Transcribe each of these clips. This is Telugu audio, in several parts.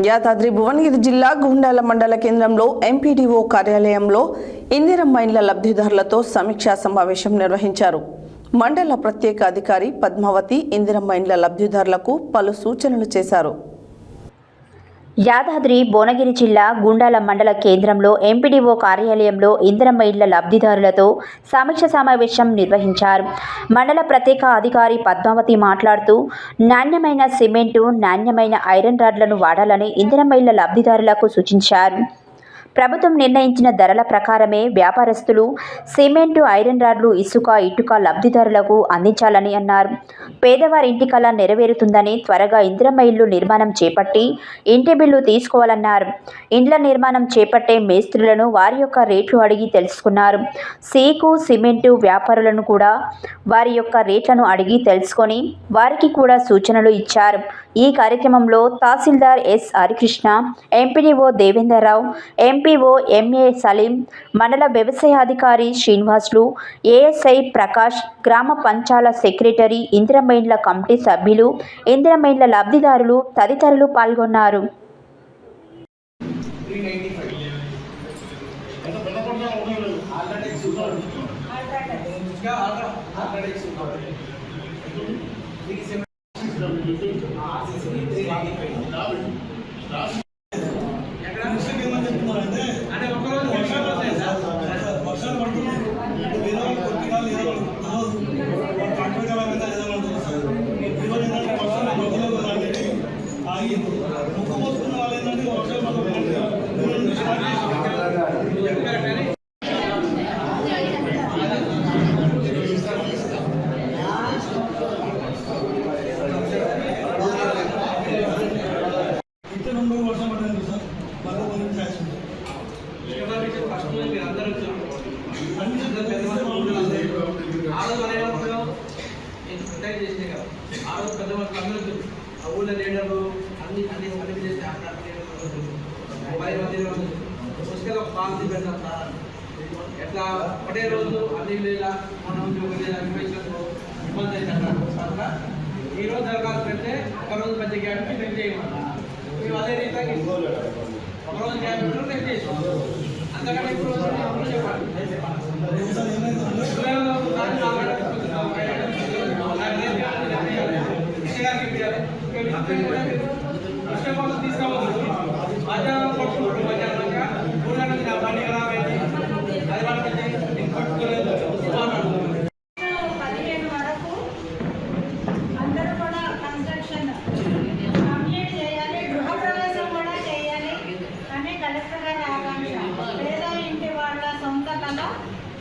యాదాద్రి భువనగిరి జిల్లా గుండాల మండల కేంద్రంలో ఎంపీడీఓ కార్యాలయంలో ఇందిరం మైన్ల లబ్ధిదారులతో సమీక్షా సమావేశం నిర్వహించారు. మండల ప్రత్యేక అధికారి పద్మావతి ఇందిరం మైన్ల లబ్ధిదారులకు పలు సూచనలు చేశారు. యాదాద్రి భువనగిరి జిల్లా గుండాల మండల కేంద్రంలో ఎంపీడీఓ కార్యాలయంలో ఇందిరమ్మ ఇళ్ళ లబ్ధిదారులతో సమీక్ష సమావేశం నిర్వహించారు. మండల ప్రత్యేక అధికారి పద్మావతి మాట్లాడుతూ నాణ్యమైన సిమెంటు నాణ్యమైన ఐరన్ రాడ్లను వాడాలని ఇందిరమ్మ ఇళ్ళ లబ్ధిదారులకు సూచించారు. ప్రభుత్వం నిర్ణయించిన ధరల ప్రకారమే వ్యాపారస్తులు సిమెంటు ఐరన్ రాడ్లు ఇసుక ఇటుక లబ్ధిదారులకు అందించాలని అన్నారు. పేదవారి ఇంటి కళ నెరవేరుతుందని త్వరగా ఇందిరమ్మ ఇల్లు నిర్మాణం చేపట్టి ఇంటి బిల్లు తీసుకోవాలన్నారు. ఇండ్ల నిర్మాణం చేపట్టే మేస్త్రులను వారి యొక్క రేట్లు అడిగి తెలుసుకున్నారు. సీకు సిమెంటు వ్యాపారులను కూడా వారి యొక్క రేట్లను అడిగి తెలుసుకొని వారికి కూడా సూచనలు ఇచ్చారు. ఈ కార్యక్రమంలో tehsildar S Harikrishna MPDO Devender Rao MPO MA Salim mandal వ్యవసాయాధికారి Srinivasulu ASI Prakash గ్రామ పంచాల సెక్రటరీ ఇందిరమైండ్ల కమిటీ సభ్యులు ఇందిరమైండ్ల లబ్ధిదారులు తదితరులు పాల్గొన్నారు. పెద్ద మనుషులు అందరూ ఆ ఊళ్ళో లీడర్లు అన్ని అన్ని అన్ని చేసి ఆ ఒక సార్ ఎట్లా ఒకటే రోజు అన్ని లేదా మనం ఇబ్బంది అవుతుంది ఈ రోజు దరఖాస్తు పెడితే ఒక రోజు పెద్ద గ్యాప్ పెట్టి చేయమన్నా మేము అదే రీతిగా ఒక రోజు గ్యాప్ పెట్టడం చేసాం అంతకంటే ఇప్పుడు చెప్పండి తీసుకోవాలి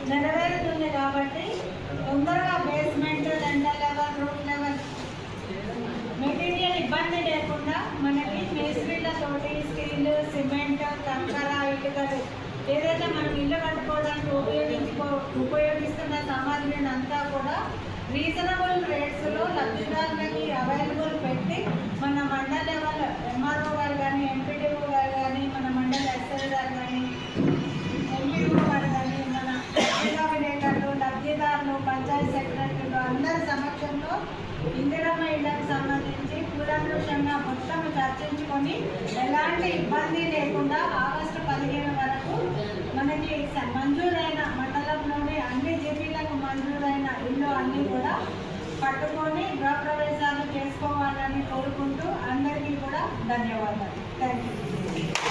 నెరవేరుతుంది కాబట్టి తొందరగా బేస్మెంట్ రెండల్ లెవెల్ రూమ్ లెవెల్ మెటీరియల్ ఇబ్బంది లేకుండా మనకి మేస్త్రీలతోటి స్టీల్ సిమెంట్ కంకర ఇటుకలు ఏదైతే మనం ఇల్లు కట్టుకోవడానికి ఉపయోగించుకో ఉపయోగిస్తున్న సామాగ్రిని అంతా కూడా రీజనబుల్ రేట్స్లో లబ్ధిదారులకి అవైలబుల్ పెట్టి మన మండల లెవెల్ ఎంఆర్ఓ గారు కానీ సమక్షంలో ఇందిరమ్మ ఇళ్ళకు సంబంధించి కూలంకషంగా మొత్తం చర్చించుకొని ఎలాంటి ఇబ్బంది లేకుండా ఆగస్టు పదిహేను వరకు మనకి మంజూరైన మండలంలోని అన్ని జిల్లాలకు మంజూరైన ఇల్లు అన్నీ కూడా పట్టుకొని గృహప్రవేశాలు చేసుకోవాలని కోరుకుంటూ అందరికీ కూడా ధన్యవాదాలు. Thank you